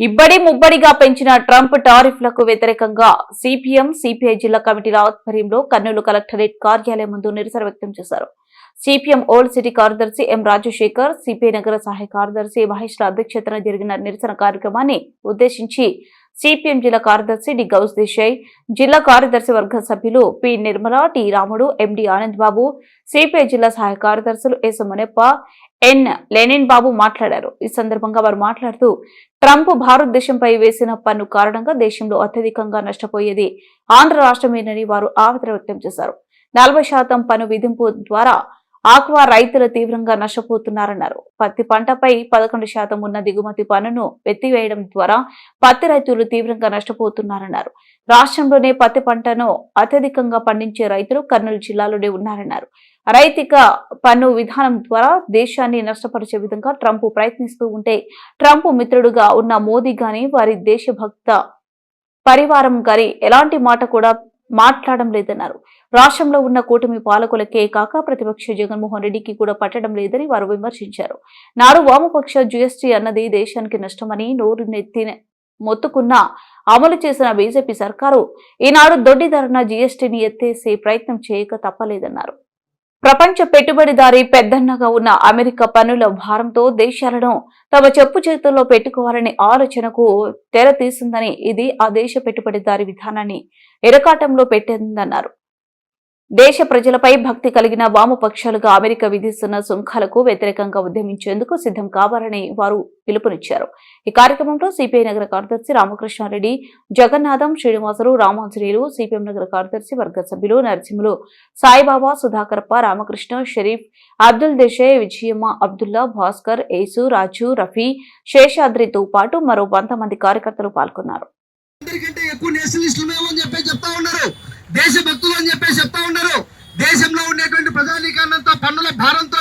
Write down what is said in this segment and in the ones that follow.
ఇబ్బడి ముబ్బడిగా పెంచిన ట్రంప్ టారిఫ్లకు వ్యతిరేకంగా CPM CPI జిల్లా కమిటీల ఆధ్వర్యంలో కర్నూలు కలెక్టరేట్ కార్యాలయం ముందు నిరసన వ్యక్తం చేశారు. సిపిఎం ఓల్డ్ సిటీ కార్యదర్శి ఎం రాజశేఖర్ సిపిఐ నగర సహాయ కార్యదర్శి మహేష్ అధ్యక్షతన జరిగిన నిరసన కార్యక్రమాన్ని ఉద్దేశించి సిపిఎం జిల్లా కార్యదర్శి డి. గౌస్ దేశాయ్ జిల్లా కార్యదర్శి వర్గ సభ్యులు పి. నిర్మల టి. రాముడు ఎండి. ఆనంద్ బాబు సిపిఐ జిల్లా సహాయ కార్యదర్శులు ఎస్. మునెప్ప ఎన్. లెనిన్ బాబు మాట్లాడారు. ఈ సందర్భంగా వారు మాట్లాడుతూ ట్రంప్ భారతదేశంపై వేసిన పన్ను కారణంగా దేశంలో అత్యధికంగా నష్టపోయేది ఆంధ్ర రాష్ట్రమేనని వారు ఆవేదన వ్యక్తం చేశారు. నలభై శాతం పన్ను విధింపు ద్వారా ఆక్వా రైతులు తీవ్రంగా నష్టపోతున్నారన్నారు. పత్తి పంటపై పదకొండు శాతం ఉన్న దిగుమతి పన్నును ఎత్తివేయడం ద్వారా పత్తి రైతులు తీవ్రంగా నష్టపోతున్నారన్నారు. రాష్ట్రంలోనే పత్తి పంటను అత్యధికంగా పండించే రైతులు కర్నూలు జిల్లాలోనే ఉన్నారన్నారు. రైతిక పన్ను విధానం ద్వారా దేశాన్ని నష్టపరిచే విధంగా ట్రంప్ ప్రయత్నిస్తూ ఉంటే ట్రంప్ మిత్రుడుగా ఉన్న మోదీ గాని వారి దేశభక్త పరివారం గాని ఎలాంటి మాట కూడా మాట్లాడడం లేదన్నారు. రాష్ట్రంలో ఉన్న కూటమి పాలకులకే కాక ప్రతిపక్ష జగన్మోహన్ రెడ్డికి కూడా పట్టడం లేదని వారు విమర్శించారు. నాడు వామపక్ష జీఎస్టీ అన్నది దేశానికి నష్టమని నోరు నెత్తి మొత్తుకున్న అమలు చేసిన బీజేపీ సర్కారు ఈనాడు దొడ్డిదారున జీఎస్టీని ఎత్తేసే ప్రయత్నం చేయక తప్పలేదన్నారు. ప్రపంచ పెట్టుబడిదారి పెద్దన్నగా ఉన్న అమెరికా పనుల భారంతో దేశాలను తమ చెప్పు చేతుల్లో పెట్టుకోవాలనే ఆలోచనకు తెర తీసిందని ఇది ఆ దేశ పెట్టుబడిదారి విధానాన్ని ఎరకాటంలో పెట్టిందన్నారు. దేశ ప్రజలపై భక్తి కలిగిన వామపక్షాలుగా అమెరికా విధిస్తున్న సుంకాలకు వ్యతిరేకంగా ఉద్యమించేందుకు సిద్ధం కావాలని వారు పిలుపునిచ్చారు. ఈ కార్యక్రమంలో సిపిఐ నగర కార్యదర్శి రామకృష్ణారెడ్డి జగన్నాథం శ్రీనివాసులు రామాంజనేయులు సిపిఎం నగర కార్యదర్శి వర్గ సభ్యులు నరసింహులు సాయిబాబా సుధాకరప్ప రామకృష్ణ షరీఫ్ అబ్దుల్ దేశాయ్ విజయమ్మ అబ్దుల్లా భాస్కర్ ఏసు రాజు రఫీ శేషాద్రితో పాటు మరో వంద మంది కార్యకర్తలు పాల్గొన్నారు అందరికంటే ఎక్కువ నేషనలిస్టులు మేము అని చెప్పి చెప్తా ఉన్నారు దేశభక్తులు అని చెప్పి చెప్తా ఉన్నారు దేశంలో ఉండేటువంటి ప్రజానీకాన్నంతా పన్నుల భారంతో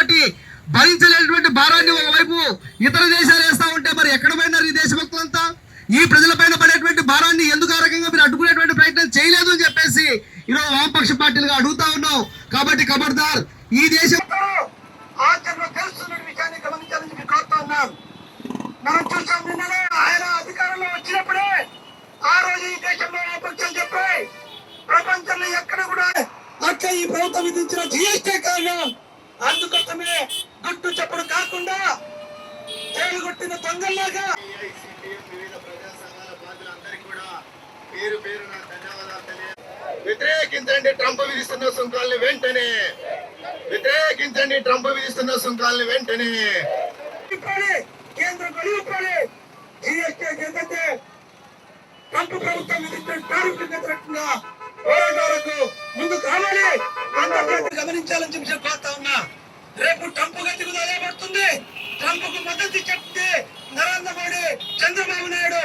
భరించలేనటువంటి భారాన్ని ఒకవైపు ఇతర దేశాలు వేస్తా ఉంటే మరి ఎక్కడ పోయినారు ఈ దేశభక్తులంతా ఈ ప్రజలపైన పడేటువంటి భారాన్ని ఎందుకు ఆ రకంగా మీరు అడ్డుకునేటువంటి ప్రయత్నం చేయలేదు అని చెప్పేసి ఈరోజు వామపక్ష పార్టీలుగా అడుగుతా ఉన్నాం కాబట్టి ఖబర్దార్ ఈ దేశం ఆచరణ తెలుస్తున్న విషయాన్ని గమనించాలని చెప్పి కోరుతా ఉన్నాం మనం చూసాం నిన్ననే ఆయన అధికారంలో వచ్చినప్పుడే ఆ రోజు ఈ దేశంలో వామపక్షం చెప్పాయి ప్రపంచంలో ఎక్కడ కూడా అక్క ఈ ప్రభుత్వం విధించిన జిఎస్టీ కారణం అందుకోసమే గుట్టు చెప్పడం కాకుండా తేలు కొట్టిన దొంగల్లాగా వ్యతిరేకించండి ట్రంప్ విధిస్తున్న సుంకాల్ని వెంటనే. వ్యతిరేకించండి ట్రంప్ విధిస్తున్న సుంకాల్ని వెంటనే. ఇవ్వాలి కేంద్రం బలి ఇవ్వాలి జిఎస్టీ ఏంటంటే ట్రంప్ ప్రభుత్వం విధించిన టారిఫ్ వ్యతిరేకంగా పోరాటాలకు ముందుకు రావాలి అంతర్జాతీయ గమనించాలని చెప్పి కోరుతా ఉన్నా. రేపు ట్రంప్ గతి పడుతుంది. ట్రంప్కు మద్దతు నరేంద్ర మోడీ చంద్రబాబు నాయుడు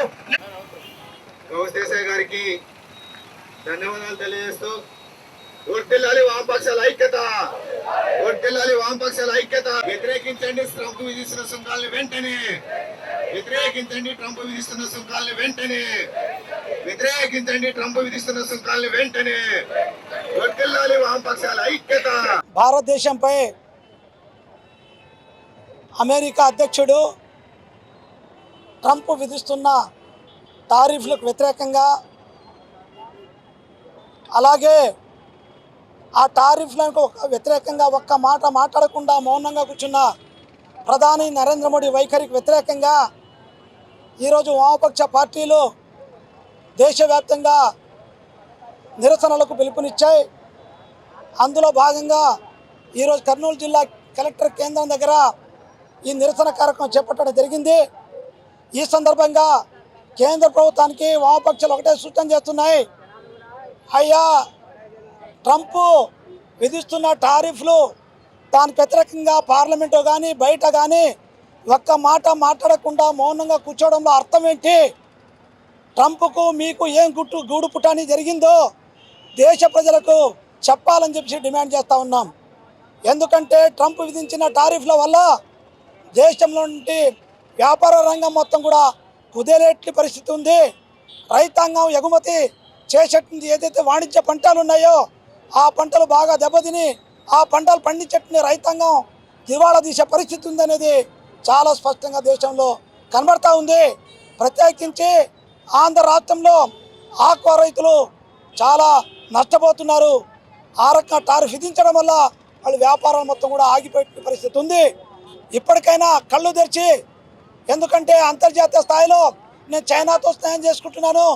దేశాయ్ గారికి ధన్యవాదాలు తెలియజేస్తూ ఒట్టిల్లాలి వామపక్షాల ఐక్యత. ఒట్టిల్లాలి వామపక్షాల ఐక్యత. వ్యతిరేకించండి ట్రంప్ విధిస్తున్న సుంకాలను వెంటనే. వ్యతిరేకించండి ట్రంప్ విధిస్తున్న సుంకాలను వెంటనే. వ్యతిరేకించండి ట్రంప్ విధిస్తున్న సుంకాలను వెంటనే. ఒట్టిల్లాలి వామపక్షాల ఐక్యత. భారతదేశంపై అమెరికా అధ్యక్షుడు ట్రంప్ విధిస్తున్న టారిఫ్లకు వ్యతిరేకంగా అలాగే ఆ టారిఫ్లకు ఒక- వ్యతిరేకంగా ఒక్క మాట మాట్లాడకుండా మౌనంగా కూర్చున్న ప్రధాని నరేంద్ర మోడీ వైఖరికి వ్యతిరేకంగా ఈరోజు వామపక్ష పార్టీలు దేశవ్యాప్తంగా నిరసనలకు పిలుపునిచ్చాయి. అందులో భాగంగా ఈరోజు కర్నూలు జిల్లా కలెక్టర్ కేంద్రం దగ్గర ఈ నిరసన కార్యక్రమం చేపట్టడం జరిగింది. ఈ సందర్భంగా కేంద్ర ప్రభుత్వానికి వామపక్షాలు ఒకటే సూచన చేస్తున్నాయి. అయ్యా ట్రంప్ విధిస్తున్న టారిఫ్లు దానికి వ్యతిరేకంగా పార్లమెంటు కానీ బయట కానీ ఒక్క మాట మాట్లాడకుండా మౌనంగా కూర్చోవడంలో అర్థం ఏంటి? ట్రంప్కు మీకు ఏం గుట్టు గూడు పుటాని జరిగిందో దేశ ప్రజలకు చెప్పాలని చెప్పి డిమాండ్ చేస్తూ ఉన్నాం. ఎందుకంటే ట్రంప్ విధించిన టారిఫ్ల వల్ల దేశంలో నుండి వ్యాపార రంగం మొత్తం కూడా కుదేలేట్లి పరిస్థితి ఉంది. రైతాంగం ఎగుమతి చేసేటువంటి ఏదైతే వాణిజ్య పంటలు ఉన్నాయో ఆ పంటలు బాగా దెబ్బతిని ఆ పంటలు పండించేటువంటి రైతాంగం. దివాళా తీసే పరిస్థితి ఉందనేది చాలా స్పష్టంగా దేశంలో కనబడతా ఉంది. ప్రత్యేకించి ఆంధ్ర రాష్ట్రంలో ఆక్వా రైతులు చాలా నష్టపోతున్నారు. ఆ రకంగా టారిఫ్ విధించడం వల్ల వాళ్ళ వ్యాపారాలు మొత్తం కూడా ఆగిపోయే పరిస్థితి ఉంది. ఇప్పటికైనా కళ్ళు తెరిచి ఎందుకంటే అంతర్జాతీయ స్థాయిలో నేను చైనాతో స్నేహం చేసుకుంటున్నాను.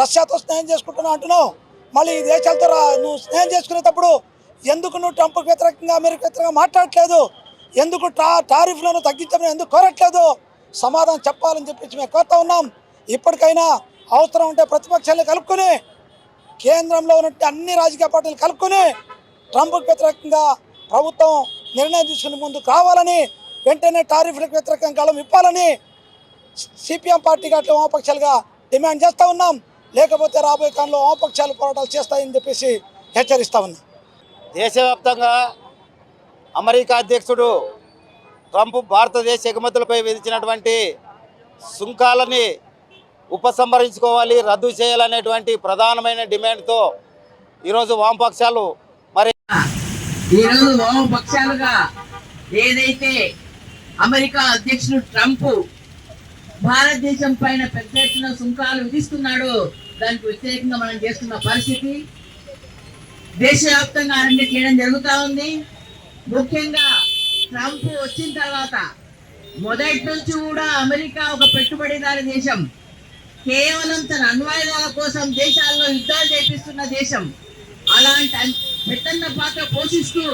రష్యాతో స్నేహం చేసుకుంటున్నాను అంటున్నావు? మళ్ళీ ఈ దేశాలతో నువ్వు స్నేహం చేసుకునేటప్పుడు ఎందుకు నువ్వు ట్రంప్కి వ్యతిరేకంగా అమెరికా వ్యతిరేకంగా మాట్లాడట్లేదు? ఎందుకు టా టారిఫ్లను తగ్గించమని ఎందుకు కోరట్లేదు? సమాధానం చెప్పాలని చెప్పేసి మేము కోరుతా ఉన్నాం. ఇప్పటికైనా అవసరం ఉంటే ప్రతిపక్షాలను కలుపుకొని కేంద్రంలో ఉన్నట్టు అన్ని రాజకీయ పార్టీలు కలుపుకొని ట్రంప్కి వ్యతిరేకంగా ప్రభుత్వం నిర్ణయం తీసుకుని ముందుకు రావాలని వెంటనే టారిఫ్లకు వ్యతిరేకంగా గళం ఇప్పాలని సిపిఎం పార్టీగా అట్లా వామపక్షాలుగా డిమాండ్ చేస్తూ ఉన్నాం. లేకపోతే రాబోయే కాలంలో వామపక్షాలు పోరాటాలు చేస్తాయని చెప్పేసి హెచ్చరిస్తా ఉన్నాం. దేశవ్యాప్తంగా అమెరికా అధ్యక్షుడు ట్రంప్ భారతదేశ ఎగుమతులపై విధించినటువంటి సుంకాలని ఉపసంహరించుకోవాలి రద్దు చేయాలనేటువంటి ప్రధానమైన డిమాండ్తో ఈరోజు వామపక్షాలు మరి ఈరోజు వామపక్షాలుగా ఏదైతే అమెరికా అధ్యక్షుడు ట్రంప్ భారతదేశం పైన పెద్ద ఎత్తున సుంకాలు విధిస్తున్నాడు. దానికి వ్యతిరేకంగా మనం చేస్తున్న పరిస్థితి. దేశవ్యాప్తంగా అన్ని చేయడం జరుగుతూ ఉంది. ముఖ్యంగా ట్రంప్ వచ్చిన తర్వాత మొదటి నుంచి కూడా అమెరికా ఒక పెట్టుబడిదారి దేశం. కేవలం తన అణ్వాయుధాల కోసం దేశాల్లో యుద్ధాలు చేపిస్తున్న దేశం. అలాంటి మెత్తన్న పెద్దన్న పాత్ర పోషిస్తూ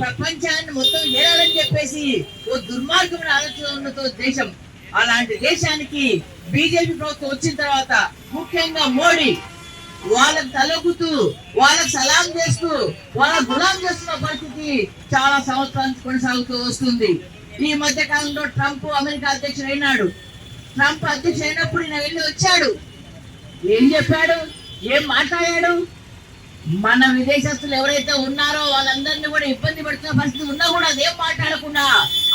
ప్రపంచాన్ని మొత్తం ఏడాలని చెప్పేసి ఓ దుర్మార్గమైన ఆలోచనతో దేశం అలాంటి దేశానికి బీజేపీ ప్రభుత్వం వచ్చిన తర్వాత ముఖ్యంగా మోడీ వాళ్ళకి తలగుతూ వాళ్ళకి సలాం చేస్తూ వాళ్ళ గులాం చేస్తున్న పరిస్థితి చాలా సంవత్సరాల నుంచి కొనసాగుతూ వస్తుంది. ఈ మధ్య కాలంలో ట్రంప్ అమెరికా అధ్యక్షుడు అయినాడు. ట్రంప్ అధ్యక్షుడు అయినప్పుడు ఈయన వెళ్ళి వచ్చాడు. ఏం చెప్పాడు? ఏం మాట్లాడాడు? మన విదేశస్తులు ఎవరైతే ఉన్నారో వాళ్ళందరినీ కూడా ఇబ్బంది పెడుతున్న పరిస్థితి ఉన్నా కూడా అదేం మాట్లాడకుండా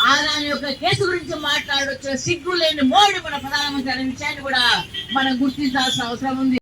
ఆదాని యొక్క కేసు గురించి మాట్లాడవచ్చు సిగ్గు లేని మోడీ మన ప్రధానమంత్రి అనే విషయాన్ని కూడా మనం గుర్తించాల్సిన అవసరం ఉంది.